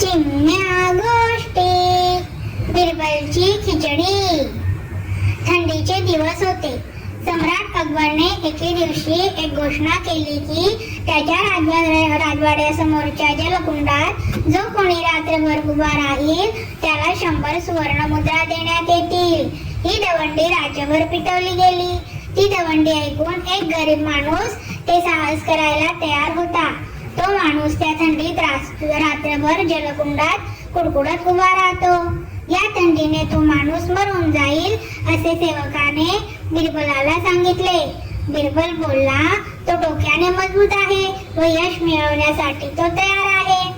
चिमण्या गोष्टी बिरबलची खिचडी. थंडीचे दिवस होते. सम्राट अकबरने एके दिवशी एक घोषणा केली की त्याच्या राजवा राजवाड्यासमोरच्या जलकुंडात जो कोणी रात्रभर उभा राहील त्याला शंभर सुवर्ण मुद्रा देण्यात येतील. ही दवंडी राज्यभर पिटवली गेली. ती दवंडी ऐकून एक गरीब माणूस ते साहस करायला तयार होता. तो माणूस त्या थंडीत रात्रभर जलकुंडात कुडकुडत उभा राहतो. या थंडीने तो माणूस मरून जाईल असे सेवकाने बिरबलाला सांगितले. बिरबल बोलला तो डोक्याने मजबूत आहे. व यश मिळवण्यासाठी तो तयार आहे.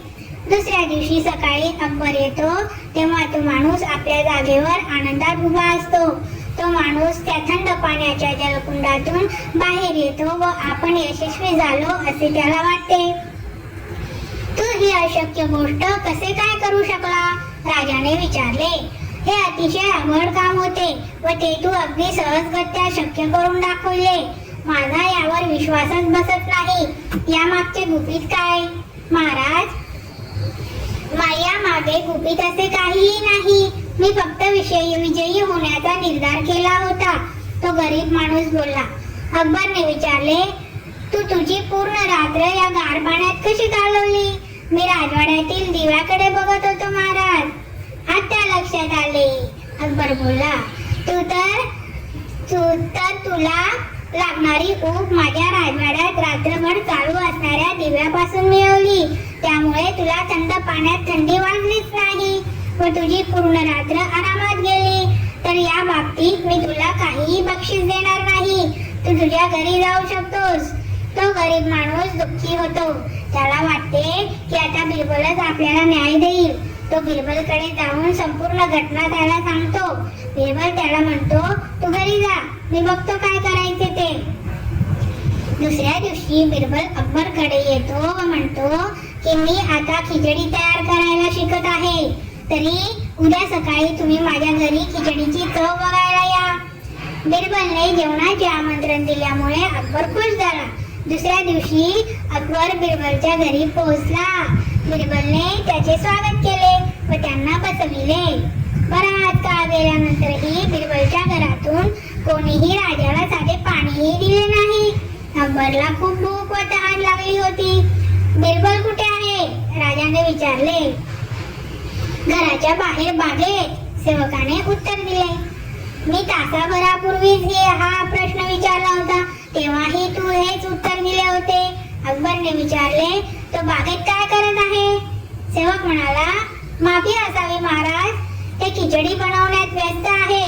दुसऱ्या दिवशी सकाळी अकबर येतो तेव्हा तो माणूस आपल्या जागेवर आनंदात उभा असतो. तो माणूस त्या थंड पाण्याच्या जलकुंडातून बाहेर येतो व आपण यशस्वी झालो असे त्याला वाटते. तू ही अशक्य गोष्ट कसे काय करू शकला? राजाने विचारले. हे अतिशय अवघड काम होते व ते तू अगदी सहजगत्या शक्य करून दाखवले. माझा यावर विश्वासच बसत नाही. या मागचे गुपित काय? महाराज माया मागे गुपित असे काहीही नाही. मी फक्त विषयी विजयी होण्याचा निर्धार केला होता. तो गरीब माणूस बोलला अकबरने विचारले तू तुझी पूर्ण रात्र या गार पाण्यात कशी घालवली मी राजवाड्यातील दिव्याकडे बघत होतो महाराज. आता लक्षात आले. अकबर बोला तू तर तू तर तुला लागणारी ऊब माझ्या राजवाड्यात रात्रभर चालू असणाऱ्या दिव्यापासून मिळवली. त्यामुळे तुला थंड पाण्यात थंडी वाजलीच नाही व तुझी पूर्ण रात्र आरामात गेली. तर या बाबतीत मी तुला काहीही बक्षीस देणार नाही. तू तुझ्या घरी जाऊ शकतोस. तो गरीब माणूस दुःखी होतो. त्याला वाटते बिरबलच आपल्याला न्याय देईल. तो बिरबलकडे जाऊन संपूर्ण घटना त्याला सांगतो. बिरबल त्याला म्हणतो तू घरी जा. मी बघतो काय करायचे ते. दुसऱ्या दिवशी बिरबल अकबरकडे येतो व म्हणतो की मी आता खिचडी तयार करायला शिकत आहे. तरी उद्या सकाळी तुम्ही माझ्या घरी खिचडीची चव बघायला या. बिरबलने जेवणाचे आमंत्रण दिल्यामुळे अकबर खुश झाला. दुसऱ्या दिवशी अकबर बिरबलच्या घरी पोहोचला. बिरबलने त्याचे स्वागत केले व त्यांना बसविले. बराच काळ गेल्यानंतरही बिरबलच्या घरातून कोणीही राजाला साधे पाणीही दिले नाही. अकबरला खूप भूक व तहान लागली होती. बिरबल कुठे आहे? राजाने विचारले. घराच्या बाहेर बागेत सेवकाने उत्तर दिले. मी तासाभरापूर्वीच हे हा प्रश्न विचारला होता तेव्हाही तू हेच उत्तर दिले होते. अकबरने विचारले तो बागेत काय करत आहे? सेवक म्हणाला माफी असावी महाराज ते खिचडी बनवण्यात व्यस्त आहे.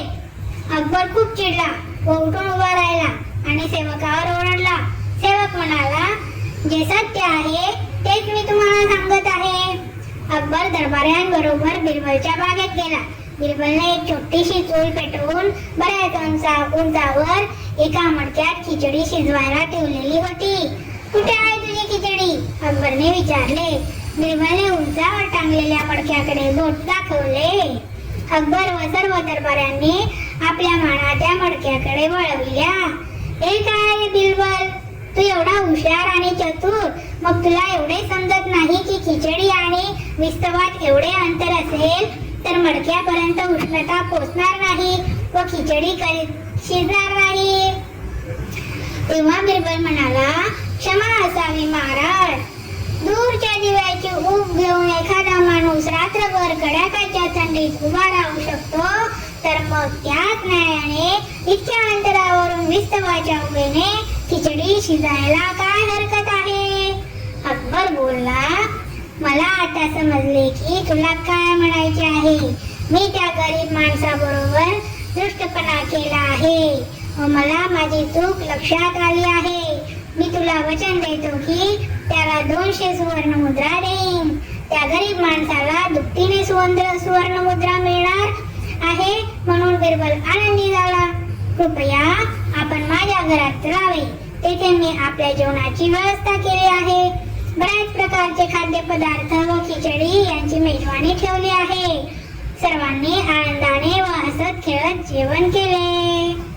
अकबर खूप चिडला व उठून उभा राहिला आणि सेवकावर ओरडला. सेवक म्हणाला जे सत्य आहे तेच मी तुम्हाला सांगत आहे. अकबर दरबाऱ्यांबरोबर बिरबलच्या बागेत गेला. बिरबलने एक छोटीशी चूल पेटवून बऱ्याच उंचा उंचावर एका मडक्यात खिचडी शिजवायला ठेवलेली होती. कुठे आहे अकबरने विचारले बिरबलने उंचावर टांगलेल्या मडक्याकडे बोट दाखवले. अकबर व सर्व दरबाऱ्यांनी आपल्या माना त्या मडक्याकडे वळविल्या. हे काय बिरबल तू एवढा हुशार आणि चतुर. मग तुला एवढे समजत नाही की खिचडी आणि विस्तवात एवढे अंतर असेल तर मडक्यापर्यंत उष्णता पोचणार नाही व खिचडी कधी शिजणार नाही. तेव्हा बिरबल म्हणाला क्षमा असावी महाराज. दूरच्या दिव्याची ऊब घेऊन एखादा माणूस रात्रभर कडाक्याच्या थंडीत उभा राहू शकतो तर मग त्याच न्यायाने इतक्या अंतरावरून विस्तवाच्या उभेने खिचडी शिजायला काय हरकत आहे? अकबर बोलला मला आता समजले की तुला काय म्हणायचे आहे? मी त्या गरीब माणसाबरोबर दुष्टपणा केला आहे. मला माझी चूक लक्षात आली आहे. मी तुला वचन देतो की त्याला दोनशे सुवर्ण मुद्रा देईन. त्या गरीब माणसाला दुपटीने सुवर्ण सुवर्ण मुद्रा मिळणार आहे म्हणून बिरबल आनंदी झाला. कृपया आपण माझ्या घरात राहावे. तेथे मी आपल्या जेवणाची व्यवस्था केली आहे. बऱ्याच प्रकारचे खाद्यपदार्थ व खिचडी यांची मेजवानी ठेवली आहे. सर्वांनी आनंदाने व हसत खेळत जेवण केले.